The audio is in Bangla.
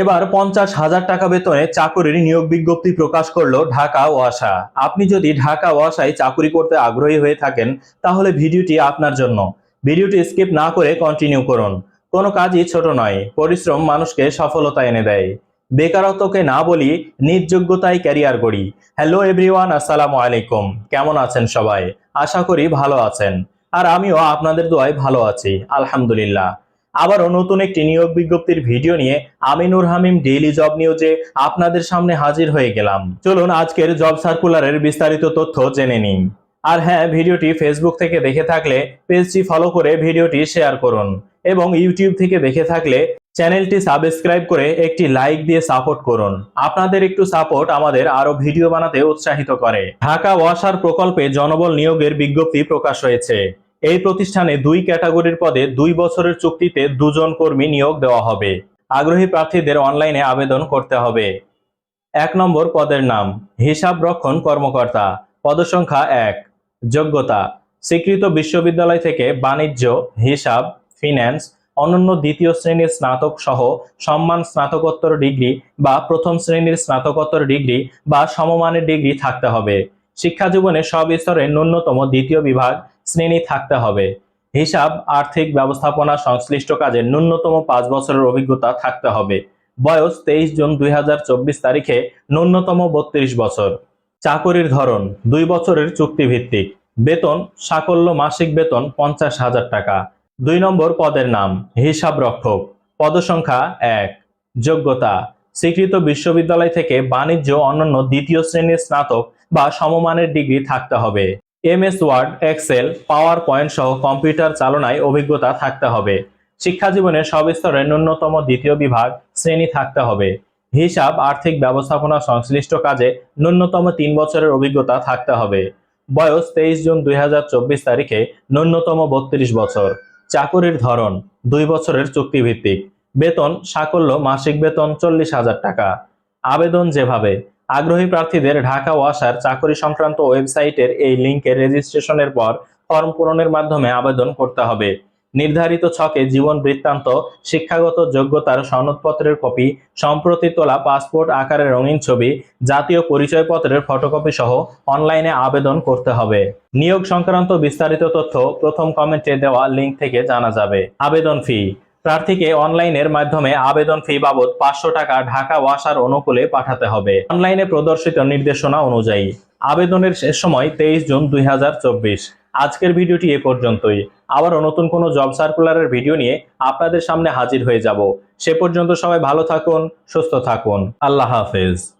এবার পঞ্চাশ হাজার টাকা বেতনে চাকুরির নিয়োগ বিজ্ঞপ্তি প্রকাশ করল ঢাকা ওয়াসা আপনি যদি ঢাকা ওয়াসায় চাকুরি করতে আগ্রহী হয়ে থাকেন, তাহলে ভিডিওটি আপনার জন্য। ভিডিওটি স্কিপ না করে কন্টিনিউ করুন। কোনো কাজই ছোট নয়, পরিশ্রম মানুষকে সফলতা এনে দেয়। বেকারত্বকে না বলি নিজ যোগ্যতায় ক্যারিয়ার গড়ি। হ্যালো এভরিওয়ান, আসসালামু আলাইকুম। কেমন আছেন সবাই? আশা করি ভালো আছেন। আর আমিও আপনাদের দোয়ায় ভালো আছি, আলহামদুলিল্লাহ। আবারও নতুন একটি নিয়োগ বিজ্ঞপ্তির ভিডিও নিয়ে আমি আমিনুর হামিম ডেইলি জব নিউজে আপনাদের সামনে হাজির হয়ে গেলাম। চলুন আজকের জব সার্কুলারের বিস্তারিত তথ্য জেনে নিন আর হ্যাঁ ভিডিওটি ফেসবুক থেকে দেখে থাকলে পেজটি ফলো করে ভিডিওটি শেয়ার করুন এবং ইউটিউব থেকে দেখে থাকলে চ্যানেলটি সাবস্ক্রাইব করে একটি লাইক দিয়ে সাপোর্ট করুন। আপনাদের একটু সাপোর্ট আমাদের আরও ভিডিও বানাতে উৎসাহিত করে। ঢাকা ওয়াসার প্রকল্পে জনবল নিয়োগের বিজ্ঞপ্তি প্রকাশ হয়েছে। এই প্রতিষ্ঠানে দুই ক্যাটাগরির পদে দুই বছরের চুক্তিতে দুজন কর্মী নিয়োগ দেওয়া হবে। আগ্রহী প্রার্থীদের অনলাইনে আবেদন করতে হবে। এক নম্বর পদের নাম, হিসাব রক্ষণ কর্মকর্তা, পদসংখ্যা এক, যোগ্যতা, স্বীকৃত বিশ্ববিদ্যালয় থেকে বাণিজ্য, হিসাব, ফিন্যান্স, অনন্য দ্বিতীয় শ্রেণির স্নাতক সহ সম্মান স্নাতকোত্তর ডিগ্রি বা প্রথম শ্রেণির স্নাতকোত্তর ডিগ্রি বা সমমানের ডিগ্রি থাকতে হবে। শিক্ষা জীবনে সব স্তরে ন্যূনতম দ্বিতীয় বিভাগ শ্রেণি থাকতে হবে। হিসাব, আর্থিক ব্যবস্থাপনা, সংশ্লিষ্ট কাজে ন্যূনতম পাঁচ বছরের অভিজ্ঞতা থাকতে হবে। বয়স তেইশ জুন দুই হাজার চব্বিশ তারিখে ন্যূনতম বত্রিশ বছর। চাকরির ধরন, দুই বছরের চুক্তিভিত্তিক। বেতন, সাকল্য মাসিক বেতন পঞ্চাশ হাজার টাকা। দুই নম্বর পদের নাম হিসাব রক্ষক পদসংখ্যা এক। যোগ্যতা, স্বীকৃত বিশ্ববিদ্যালয় থেকে বাণিজ্য অন্যান্য দ্বিতীয় শ্রেণির স্নাতক বা সমমানের ডিগ্রি থাকতে হবে। MS Word, Excel PowerPoint সহ কম্পিউটার চালনায় অভিজ্ঞতা থাকতে হবে। শিক্ষা জীবনে সব স্তরে ন্যূনতম দ্বিতীয় বিভাগ শ্রেণি থাকতে হবে। হিসাব, আর্থিক ব্যবস্থাপনা সংশ্লিষ্ট কাজে ন্যূনতম তিন বছরের অভিজ্ঞতা থাকতে হবে। বয়স তেইশ জুন দুই হাজার চব্বিশ তারিখে ন্যূনতম বত্রিশ বছর। চাকুরির ধরন, দুই বছরের চুক্তিভিত্তিক। বেতন, সাকল্য মাসিক বেতন চল্লিশ হাজার টাকা। আবেদন যেভাবে আগ্রহী প্রার্থীদের ঢাকা ওয়াসার চাকরি সংক্রান্ত ওয়েবসাইটের এই লিঙ্কে রেজিস্ট্রেশনের পর ফর্ম পূরণের মাধ্যমে আবেদন করতে হবে। নির্ধারিত ছকে জীবন বৃত্তান্ত, শিক্ষাগত যোগ্যতার সনদপত্রের কপি, সম্প্রতি তোলা পাসপোর্ট আকারের রঙিন ছবি, জাতীয় পরিচয়পত্রের ফটোকপি সহ অনলাইনে আবেদন করতে হবে। নিয়োগ সংক্রান্ত বিস্তারিত তথ্য প্রথম কমেন্টে দেওয়া লিঙ্ক থেকে জানা যাবে। আবেদন ফি প্রার্থীকে অনলাইনের মাধ্যমে আবেদন ফি বাবদ পাঁচশো টাকা ঢাকা ওয়াসার অনুকূলে পাঠাতে হবে। অনলাইনে প্রদর্শিত নির্দেশনা অনুযায়ী। আবেদনের শেষ সময় তেইশ জুন দুই হাজার চব্বিশ। আজকের ভিডিওটি এ পর্যন্তই। আবার নতুন কোনো জব সার্কুলারের ভিডিও নিয়ে আপনাদের সামনে হাজির হয়ে যাব। সে পর্যন্ত সবাই ভালো থাকুন, সুস্থ থাকুন। আল্লাহ হাফেজ।